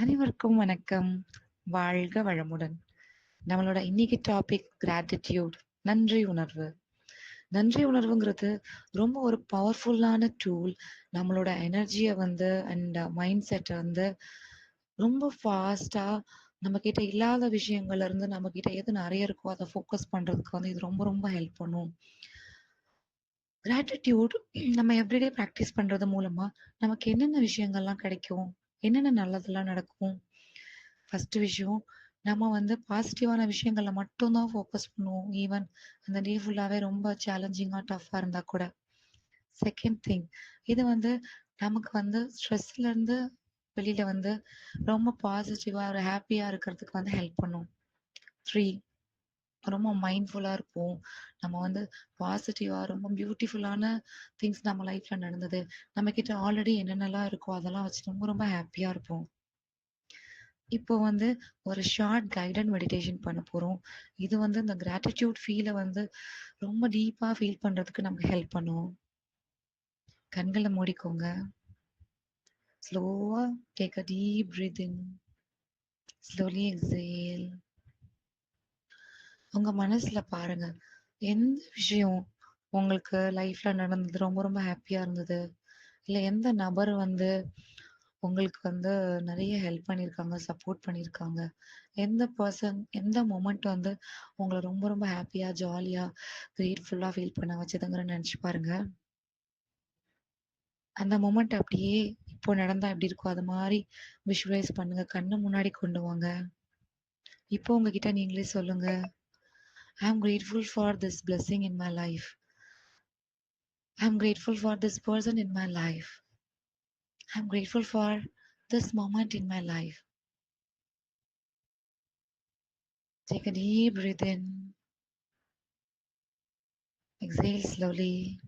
அனைவருக்கும் வணக்கம். வாழ்க வளமுடன். நம்மளோட இன்னைக்கு டாபிக் கிராட்டிடியூட் நன்றி உணர்வு. நன்றி உணர்வுங்கிறது ரொம்ப ஒரு பவர்ஃபுல்லான டூல். நம்மளோட எனர்ஜியை வந்து அண்ட் மைண்ட் செட்டை வந்து ரொம்ப ஃபாஸ்டா நம்ம கிட்ட இல்லாத விஷயங்கள்ல இருந்து நம்மகிட்ட எது நிறைய இருக்கோ அதை ஃபோக்கஸ் பண்றதுக்கு வந்து இது ரொம்ப ரொம்ப ஹெல்ப் பண்ணும். கிராட்டிடியூட் நம்ம எவ்ரிடே ப்ராக்டிஸ் பண்றது மூலமா நமக்கு என்னென்ன விஷயங்கள்லாம் கிடைக்கும்? என்னென்ன நல்லதெல்லாம் நடக்கும்? ஃபர்ஸ்ட் விஷயம் நம்ம வந்து பாசிட்டிவான விஷயங்கள்ல மட்டும்தான் ஃபோக்கஸ் பண்ணுவோம். ஈவன் அந்த டே ஃபுல்லாவே ரொம்ப சேலஞ்சிங்காக டஃப்பாக இருந்தா கூட. செகண்ட் திங் இது வந்து நமக்கு வந்து ஸ்ட்ரெஸ்ல இருந்து வெளியில வந்து ரொம்ப பாசிட்டிவா ஒரு ஹாப்பியாக இருக்கிறதுக்கு வந்து ஹெல்ப் பண்ணும். த்ரீ ரொம்ப மைண்ட்ஃபுல்லா இருப்போம். நம்ம வந்து பாசிட்டிவா ரொம்ப பியூட்டிஃபுல்லான திங்ஸ் நம்ம லைஃப்ல நடந்தது. நம்மகிட்ட ஆல்ரெடி என்னென்னலாம் இருக்கோ அதெல்லாம் வச்சு ரொம்ப ரொம்ப ஹாப்பியாக இருப்போம். இப்போ வந்து ஒரு ஷார்ட் கைடட் மெடிடேஷன் பண்ண போறோம். இது வந்து இந்த கிராட்டிடியூட் ஃபீலை வந்து ரொம்ப டீப்பா ஃபீல் பண்றதுக்கு நமக்கு ஹெல்ப் பண்ணும். கண்களை மூடிக்கோங்க. ஸ்லோவா take a deep breath in. Slowly exhale. உங்க மனசுல பாருங்க. எந்த விஷயம் உங்களுக்கு லைஃப்ல நடந்தது ரொம்ப ரொம்ப ஹாப்பியா இருந்தது? இல்ல எந்த நபர் வந்து உங்களுக்கு வந்து நிறைய ஹெல்ப் பண்ணியிருக்காங்க, சப்போர்ட் பண்ணியிருக்காங்க? எந்த பர்சன் எந்த மொமெண்ட் வந்து உங்களை ரொம்ப ரொம்ப ஹாப்பியாக ஜாலியா, கிரேட்ஃபுல்லா ஃபீல் பண்ண வச்சதுங்கிற நினச்சி பாருங்க. அந்த மொமெண்ட் அப்படியே இப்போ நடந்தா எப்படி இருக்கும்? அது மாதிரி விஷுவலைஸ் பண்ணுங்க. கண்ணு முன்னாடி கொண்டு வாங்க. இப்போ உங்ககிட்ட நீங்களே சொல்லுங்க. I am grateful for this blessing in my life. I am grateful for this person in my life. I am grateful for this moment in my life. Take a deep breath in. Exhale slowly.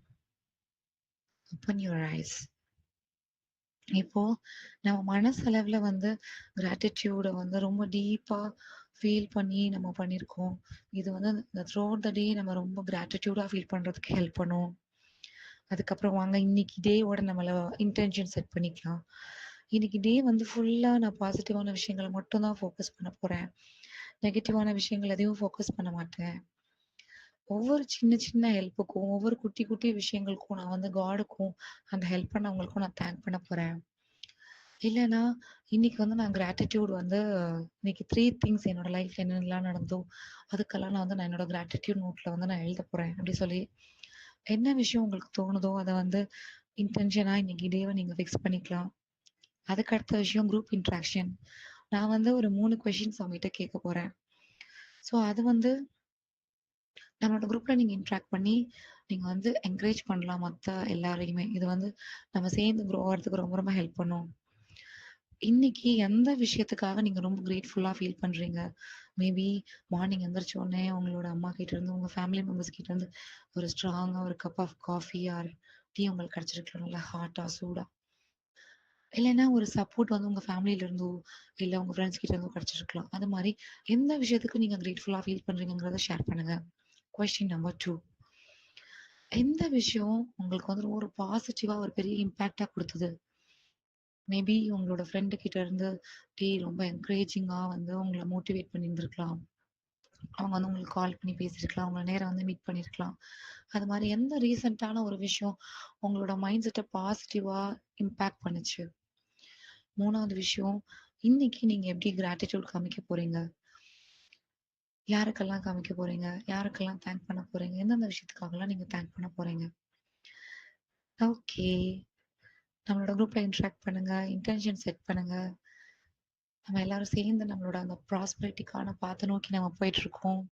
Open your eyes. இப்போ நம்ம மனசளவுல வந்து கிராட்டிட்யூட வந்து ரொம்ப டீப்பா feel பண்ணி நம்ம பண்ணியிருக்கோம். இது வந்து இந்த த்ரூ அவுட் த டே நம்ம ரொம்ப கிராட்டிடியூடாக ஃபீல் பண்ணுறதுக்கு ஹெல்ப் பண்ணும். அதுக்கப்புறம் வாங்க இன்னைக்கு டேவோட நம்மள இன்டென்ஷன் செட் பண்ணிக்கலாம். இன்னைக்கு டே வந்து ஃபுல்லாக நான் பாசிட்டிவான விஷயங்கள மட்டும் தான் ஃபோக்கஸ் பண்ண போகிறேன் நெகட்டிவான விஷயங்கள் எதையும் ஃபோக்கஸ் பண்ண மாட்டேன். ஒவ்வொரு சின்ன சின்ன ஹெல்ப்புக்கும், ஒவ்வொரு குட்டி குட்டி விஷயங்களுக்கும் நான் வந்து காடுக்கும், அந்த ஹெல்ப் பண்ணவங்களுக்கும் நான் தேங்க் பண்ண போகிறேன் இல்லைன்னா இன்னைக்கு வந்து நான் கிராட்டிடியூட் வந்து இன்னைக்கு த்ரீ திங்ஸ் என்னோட லைஃப்ல என்னென்னலாம் நடந்ததோ, அதுக்கெல்லாம் நான் வந்து நான் என்னோட கிராட்டிடியூட் நோட்ல வந்து நான் எழுதப் போறேன். அப்படி சொல்லி, என்ன விஷயம் உங்களுக்கு தோணுதோ அதை வந்து இன்டென்ஷனா இன்னைக்கு டேவ நீங்க ஃபிக்ஸ் பண்ணிக்கலாம். அதுக்கு அடுத்த விஷயம் குரூப் இன்ட்ராக்ஷன் நான் வந்து ஒரு மூணு கொஷின்ஸ் அவங்ககிட்ட கேட்க போறேன். ஸோ அது வந்து நம்மளோட குரூப்ல நீங்க இன்ட்ராக்ட் பண்ணி, நீங்க வந்து என்கரேஜ் பண்ணலாம் மற்ற எல்லாரையுமே. இது வந்து நம்ம சேர்ந்து குரோ ஆகிறதுக்கு ரொம்ப ரொம்ப ஹெல்ப் பண்ணும். இன்னைக்கு எந்த விஷயத்துக்காக நீங்க ரொம்ப கிரேட்ஃபுல்லா ஃபீல் பண்றீங்க? மேபி மார்னிங் எந்திரிச்ச உடனே உங்களோட அம்மா கிட்ட இருந்து, உங்க ஃபேமிலி மெம்பர்ஸ் கிட்ட இருந்து ஒரு ஸ்ட்ராங்கா ஒரு cup of coffee or tea உங்களுக்கு கிடைச்சிருக்கலாம். நல்லா ஹாட்டா, சூடா. இல்லைன்னா ஒரு சப்போர்ட் வந்து உங்க ஃபேமிலியில இருந்தோ, இல்ல உங்க ஃப்ரெண்ட்ஸ் கிட்ட இருந்தோ கிடைச்சிருக்கலாம். அது மாதிரி எந்த விஷயத்துக்கு நீங்க கிரேட்ஃபுல்லா ஃபீல் பண்றீங்கிறத ஷேர் பண்ணுங்க. கொஸ்டின் நம்பர் டூ எந்த விஷயம் உங்களுக்கு வந்து ஒரு பாசிட்டிவா ஒரு பெரிய இம்பாக்டா கொடுத்தது மேபி உங்களோட ஃப்ரெண்டு கிட்ட இருந்து டே ரொம்ப என்கரேஜிங்காக வந்து உங்களை மோட்டிவேட் பண்ணியிருந்திருக்கலாம். அவங்க வந்து உங்களுக்கு கால் பண்ணி பேசியிருக்கலாம். உங்களை நேரம் வந்து மீட் பண்ணியிருக்கலாம். அது மாதிரி எந்த ரீசெண்டான ஒரு விஷயம் உங்களோட மைண்ட் செட்டை பாசிட்டிவாக இம்பேக்ட் பண்ணுச்சு? மூணாவது விஷயம், இன்னைக்கு நீங்க எப்படி கிராட்டிடியூட் காமிக்க போறீங்க? யாருக்கெல்லாம் காமிக்க போறீங்க? யாருக்கெல்லாம் தேங்க் பண்ண போறீங்க? எந்தெந்த விஷயத்துக்காகலாம் நீங்க தேங்க் பண்ண போறீங்க? ஓகே. நம்மளோட குரூப்ல இன்ட்ராக்ட் பண்ணுங்க. இன்டென்ஷன் செட் பண்ணுங்க. நம்ம எல்லாரும் சேர்ந்து நம்மளோட அந்த ப்ராஸ்பரிட்டிக்கான பார்த்து நோக்கி நம்ம போயிட்டு இருக்கோம்.